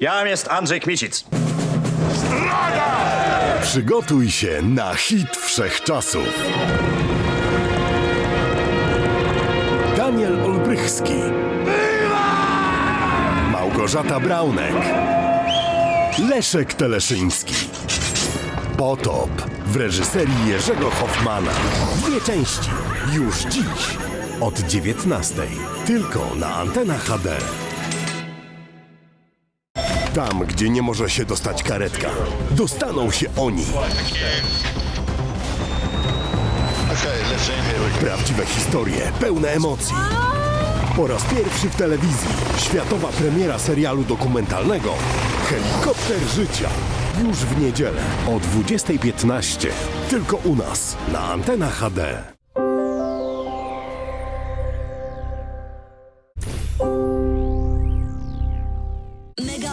Jam jest Andrzej Kmicic. Przygotuj się na hit wszechczasów. Daniel Olbrychski. Małgorzata Braunek. Leszek Teleszyński. Potop w reżyserii Jerzego Hoffmana. Dwie części. Już dziś. Od 19. Tylko na antenach HD. Tam, gdzie nie może się dostać karetka, dostaną się oni. Prawdziwe historie, pełne emocji. Po raz pierwszy w telewizji światowa premiera serialu dokumentalnego Helikopter Życia. Już w niedzielę o 20.15. Tylko u nas na antenach HD.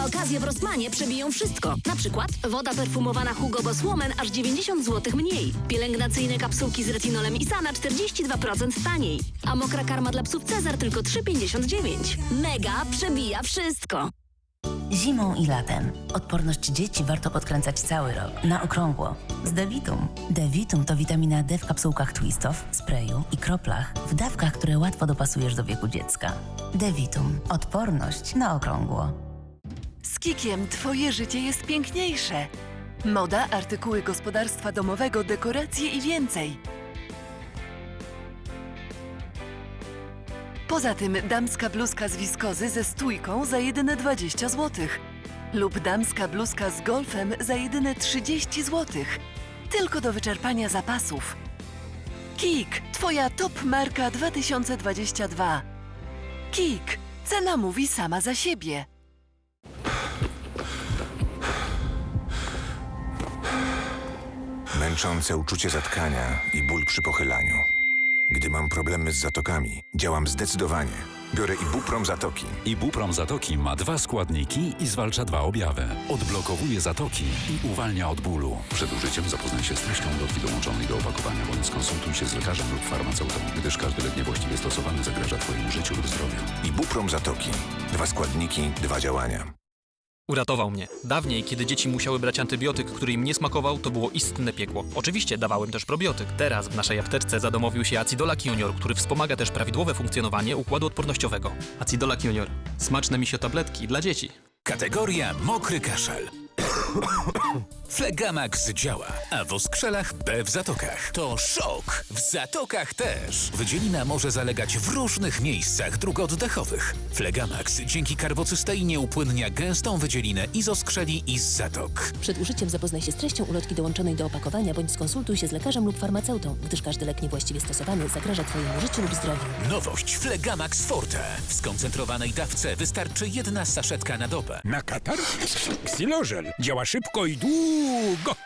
Okazje w Rossmanie przebiją wszystko. Na przykład woda perfumowana Hugo Boss Woman aż 90 zł mniej. Pielęgnacyjne kapsułki z retinolem Isana 42% taniej. A mokra karma dla psów Cezar tylko 3,59. Mega przebija wszystko. Zimą i latem. Odporność dzieci warto podkręcać cały rok, na okrągło. Z Devitum. Devitum to witamina D w kapsułkach twistów, sprayu i kroplach w dawkach, które łatwo dopasujesz do wieku dziecka. Devitum. Odporność na okrągło. Z Kikiem twoje życie jest piękniejsze. Moda, artykuły gospodarstwa domowego, dekoracje i więcej. Poza tym damska bluzka z wiskozy ze stójką za jedyne 20 zł. Lub damska bluzka z golfem za jedyne 30 zł. Tylko do wyczerpania zapasów. Kik, twoja top marka 2022. Kik, cena mówi sama za siebie. Męczące uczucie zatkania i ból przy pochylaniu. Gdy mam problemy z zatokami, działam zdecydowanie. Biorę Ibuprom Zatoki. Ibuprom Zatoki ma dwa składniki i zwalcza dwa objawy. Odblokowuje zatoki i uwalnia od bólu. Przed użyciem zapoznaj się z treścią ulotki dołączonej do opakowania bądź skonsultuj się z lekarzem lub farmaceutą, gdyż każdy lek niewłaściwie stosowany zagraża Twojemu życiu lub zdrowiu. Ibuprom Zatoki. Dwa składniki, dwa działania. Uratował mnie. Dawniej, kiedy dzieci musiały brać antybiotyk, który im nie smakował, to było istne piekło. Oczywiście dawałem też probiotyk. Teraz w naszej apteczce zadomowił się Acidolak Junior, który wspomaga też prawidłowe funkcjonowanie układu odpornościowego. Acidolak Junior. Smaczne misio tabletki dla dzieci. Kategoria mokry kaszel. Flegamax działa, a w oskrzelach B w zatokach. To szok! W zatokach też. Wydzielina może zalegać w różnych miejscach dróg oddechowych. Flegamax dzięki karbocysteinie upłynnia gęstą wydzielinę i z oskrzeli i z zatok. Przed użyciem zapoznaj się z treścią ulotki dołączonej do opakowania bądź skonsultuj się z lekarzem lub farmaceutą, gdyż każdy lek niewłaściwie stosowany zagraża Twojemu życiu lub zdrowiu. Nowość Flegamax Forte. W skoncentrowanej dawce wystarczy jedna saszetka na dobę. Na katar? Ksilożel działa szybko i długo,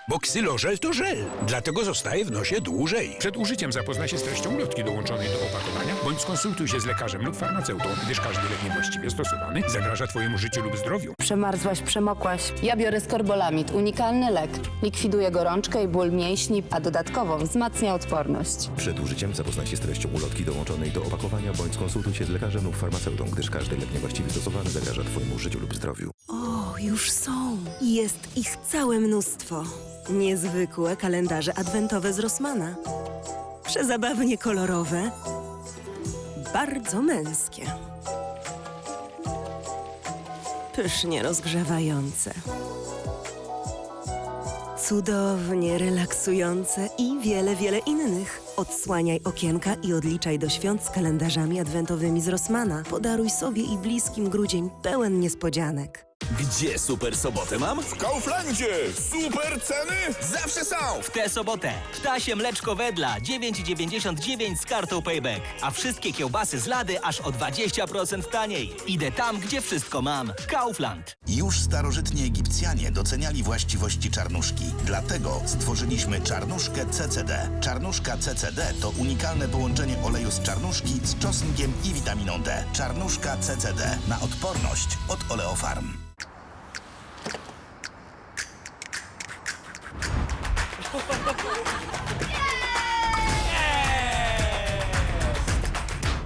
bo ksilożel to żel. Dlatego zostaje w nosie dłużej. Przed użyciem zapoznaj się z treścią ulotki dołączonej do opakowania, bądź skonsultuj się z lekarzem lub farmaceutą, gdyż każdy lek niewłaściwie stosowany zagraża Twojemu życiu lub zdrowiu. Przemarzłaś, przemokłaś. Ja biorę skorbolamid, unikalny lek. Likwiduje gorączkę i ból mięśni, a dodatkowo wzmacnia odporność. Przed użyciem zapoznaj się z treścią ulotki dołączonej do opakowania bądź skonsultuj się z lekarzem lub farmaceutą, gdyż każdy lek niewłaściwie stosowany zagraża Twojemu życiu lub zdrowiu. Już są. Jest ich całe mnóstwo. Niezwykłe kalendarze adwentowe z Rossmana. Przezabawnie kolorowe. Bardzo męskie. Pysznie rozgrzewające. Cudownie relaksujące i wiele, wiele innych. Odsłaniaj okienka i odliczaj do świąt z kalendarzami adwentowymi z Rossmana. Podaruj sobie i bliskim grudzień pełen niespodzianek. Gdzie super sobotę mam? W Kauflandzie! Super ceny zawsze są! W tę sobotę ptasie mleczko wedla 9,99 z kartą Payback. A wszystkie kiełbasy z lady aż o 20% taniej. Idę tam, gdzie wszystko mam. Kaufland. Już starożytni Egipcjanie doceniali właściwości czarnuszki. Dlatego stworzyliśmy czarnuszkę CCD. Czarnuszka CCD to unikalne połączenie oleju z czarnuszki z czosnkiem i witaminą D. Czarnuszka CCD na odporność od Oleofarm.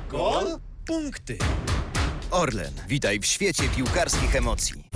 Gol? Punkty. Orlen, witaj w świecie piłkarskich emocji.